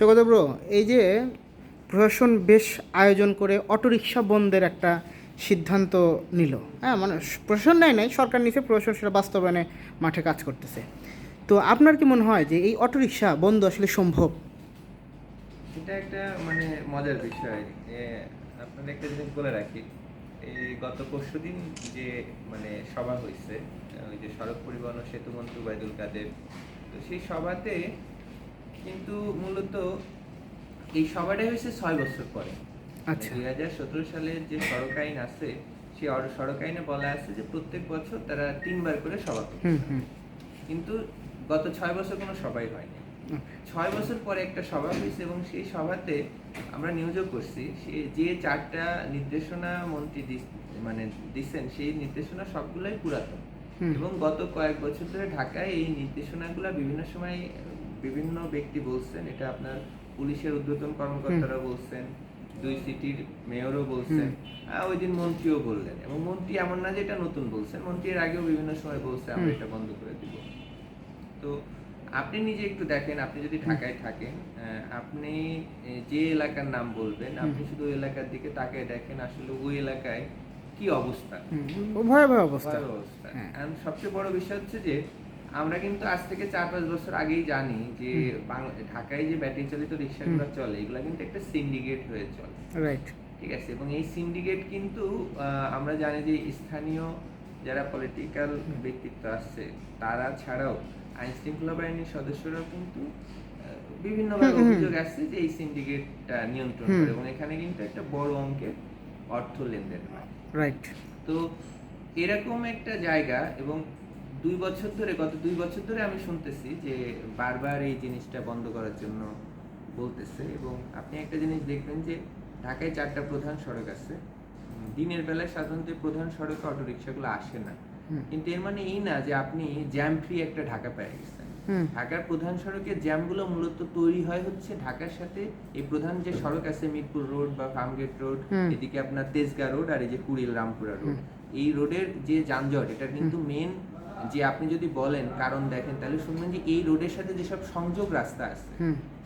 সৈকত bro এই যে প্রশাসন বেশ আয়োজন করে অটোরিকশা বন্ধের একটা সিদ্ধান্ত নিল। হ্যাঁ মানে প্রশাসন নেয় নাই, সরকার নিচে প্রশাসন সেটা বাস্তবায়নে মাঠে কাজ করতেছে। তো আপনার কি মনে হয় যে এই অটোরিকশা বন্ধ আসলে সম্ভব? এটা একটা মানে মজার বিষয়। যে আপনাদের একটা জিনিস বলে রাখি। এই গত পরশু দিন যে মানে সভা হয়েছে ওই যে সড়ক পরিবহন ও সেতু মন্ত্রী ওবায়দুল কাদের, তো সেই সভাতে কিন্তু মূলত এই সভাটাই হয়েছে ছয় বছর পরে। আচ্ছা। দুই হাজার সতেরো সালের যে সড়ক আইন আছে সেই সড়ক আইনে বলা আছে যে প্রত্যেক বছর তারা তিনবার করে সভা হুম কিন্তু গত ছয় বছর কোনো সভাই হয়নি। ছয় বছর পরে একটা সভা হয়েছে এবং সেই সভাতে আমরা নিয়োজক করছি সে যে চারটা নির্দেশনা মন্ত্রী মানে দিচ্ছেন সেই নির্দেশনা সবগুলোই পুরাতন। এবং গত কয়েক বছর ধরে ঢাকায় এই নির্দেশনাগুলো বিভিন্ন সময় বিভিন্ন ব্যক্তি বলছেন এটা আপনার পুলিশের ঊর্ধ্বতন কর্মকর্তারা বলছেন দুই সিটির মেয়রও বলছেন ওই দিন মন্ত্রীও বললেন এবং মন্ত্রী এমন না যে এটা নতুন বলছেন মন্ত্রী এর আগেও বিভিন্ন সময় বলছে আমরা এটা বন্ধ করে দিব। তো আপনি নিজে একটু দেখেন আপনি যদি ঢাকায় থাকেন আপনি যে এলাকার নাম বলবেন আপনি শুধু ওই এলাকার দিকে তাকায় দেখেন আসলে ওই এলাকায় কি অবস্থা। ভয়াবহ অবস্থা। অবস্থা। হ্যাঁ। সবচেয়ে বড় বিষয় হচ্ছে যে আমরা কিন্তু আজ থেকে চার পাঁচ বছর আগেই জানি যে ঢাকায় যে ব্যাটারি চালিত রিক্সাগুলো চলে এগুলো কিন্তু একটা সিন্ডিকেট হয়ে চলে। রাইট ঠিক আছে? এবং এই সিন্ডিকেট কিন্তু আমরা জানি যে স্থানীয় যারা পলিটিক্যাল ব্যক্তিত্ব আছে তারা ছাড়াও আইন শৃঙ্খলা বাহিনীর সদস্যরাও কিন্তু বিভিন্ন হুম, হুম। অভিযোগ আসছে যে এই সিন্ডিকেটটা নিয়ন্ত্রণ করে। এবং এখানে কিন্তু একটা বড় অঙ্কের অর্থ লেনদেন হয়। রাইট তো এরকম একটা জায়গা এবং দুই বছর ধরে গত দুই বছর ধরে আমি শুনতেছি যে বারবার এই জিনিসটা বন্ধ করার জন্য বলতেছে এবং আপনি একটা জিনিস দেখবেন যে ঢাকায় চারটা প্রধান সড়ক আছে। দিনের বেলায় সাধারণত প্রধান সড়কে অটো রিক্সাগুলো আসে না। কিন্তু এর মানে এই না যে আপনি জ্যাম ফ্রি একটা ঢাকা পেয়ে গেছেন। ঢাকার প্রধান সড়কের জ্যামগুলো মূলত তৈরি হয় হচ্ছে ঢাকার সাথে এই প্রধান যে সড়ক আছে মিরপুর রোড বা ফার্মগেট রোড এদিকে আপনার তেজগাঁ রোড আর এই যে কুড়িল রামপুরা রোড। এই রোডের যে যানজট এটা কিন্তু মেন যে আপনি যদি বলেন কারণ দেখেন তাহলে শুনবেন যে এই রোডের সাথে যেসব সংযোগ রাস্তা আছে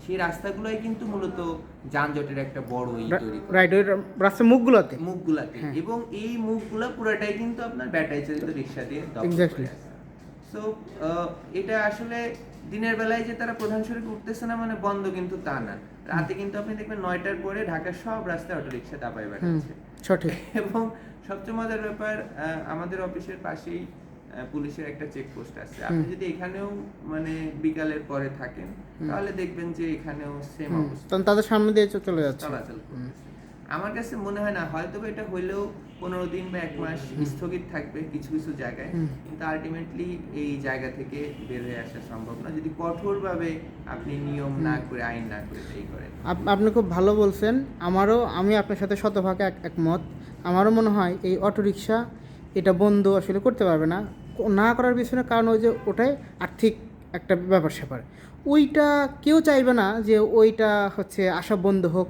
সেই রাস্তাগুলোই কিন্তু মূলত যানজটের একটা বড় ই তৈরি করে। রাইট ওই রাস্তার মুখগুলোতে? মুখগুলাতে। হ্যাঁ। এবং এই মুখগুলা পুরাটাই কিন্তু আপনার ব্যাটারি চালিত রিক্সা দিয়ে. সো এটা আসলে দিনের বেলায় যে তারা প্রধান সড়কে উঠতেছে না মানে বন্ধ কিন্তু তা না। রাতে কিন্তু আপনি দেখবেন নয়টার পরে ঢাকার সব রাস্তায় অটো রিক্সা হুম বেড়াচ্ছে। সঠিক। এবং সবচেয়ে মজার ব্যাপার আমাদের অফিসের পাশেই পুলিশের একটা চেকপোস্ট আছে। আপনি যদি এখানেও মানে বিকালের পরে থাকেন তাহলে দেখবেন যে এখানেও সেম অবস্থা। তখন তাদের সামনে দিয়ে চলে যাচ্ছে। চলাচল আমার কাছে মনে হয় না হয়তো এটা হইলেও পনেরো দিন বা এক মাস স্থগিত থাকবে কিছু কিছু জায়গায়। কিন্তু আলটিমেটলি এই জায়গা থেকে বের হয়ে আসা সম্ভব না। যদি কঠোরভাবে আপনি নিয়ম না করে আইন না করে এই করেন। আপ- আপনি খুব ভালো বলছেন। আমারও আমি আপনার সাথে শতভাগে এক একমত। আমারও মনে হয় এই অটোরিকশা এটা বন্ধ আসলে করতে পারবে না। না করার পিছনে কারণ ওই যে ওটাই আর্থিক একটা ব্যাপার স্যাপার। ওইটা কেউ চাইবে না যে ওইটা হচ্ছে আশা বন্ধ হোক।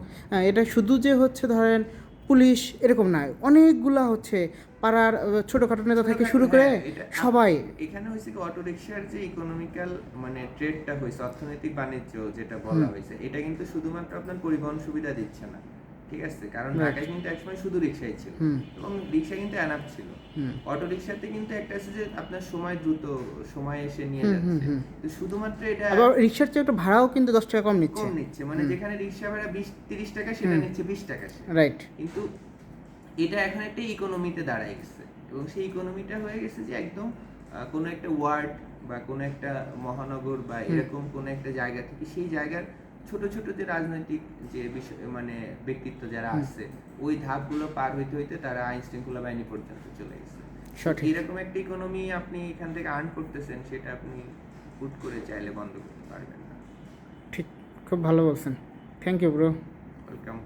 এটা শুধু যে হচ্ছে ধরেন পুলিশ এরকম না অনেকগুলা হচ্ছে পাড়ার ছোটোখাটো নেতা থেকে শুরু করে হ্যাঁ, সবাই। এখানে হয়েছে কি অটো রিক্সার যে ইকোনমিক্যাল মানে ট্রেডটা হয়েছে অর্থনৈতিক বাণিজ্য যেটা বলা হয়েছে এটা কিন্তু শুধুমাত্র আপনার পরিবহন সুবিধা দিচ্ছে না। ঠিক আছে? কারণ ঢাকায় কিন্তু একসময় শুধু রিক্সাই ছিল। এবং রিক্সা কিন্তু অ্যানাপ ছিল। অটো রিক্সাতে কিন্তু একটা আছে যে আপনার সময় দ্রুত সময় এসে নিয়ে যাচ্ছে। তো শুধুমাত্র এটা আবার রিক্সার চেয়ে একটু ভাড়াও কিন্তু দশ টাকা কম নিচ্ছে। কম নিচ্ছে। মানে যেখানে রিক্সা ভাড়া বিশ তিরিশ টাকা সেটা নিচ্ছে বিশ টাকা রাইট কিন্তু এটা এখন একটা ইকোনমিতে দাঁড়ায় গেছে। এবং সেই ইকোনমিটা হয়ে গেছে যে একদম কোনো একটা ওয়ার্ড বা কোনো একটা মহানগর বা এরকম কোনো একটা জায়গা থেকে সেই জায়গার ছোট ছোট যে রাজনৈতিক যে বিষয় মানে ব্যক্তিত্ব যারা আছে ওই ধাপগুলো পার হইতে হইতে তারা আইন শৃঙ্খলা বাহিনী পর্যন্ত চলে গেছে। সঠিক। এরকম একটা ইকোনমি আপনি এখান থেকে আর্ন করতেছেন সেটা আপনি হুট করে চাইলে বন্ধ করতে পারবেন না। ঠিক খুব ভালো বলছেন। Thank you bro welcome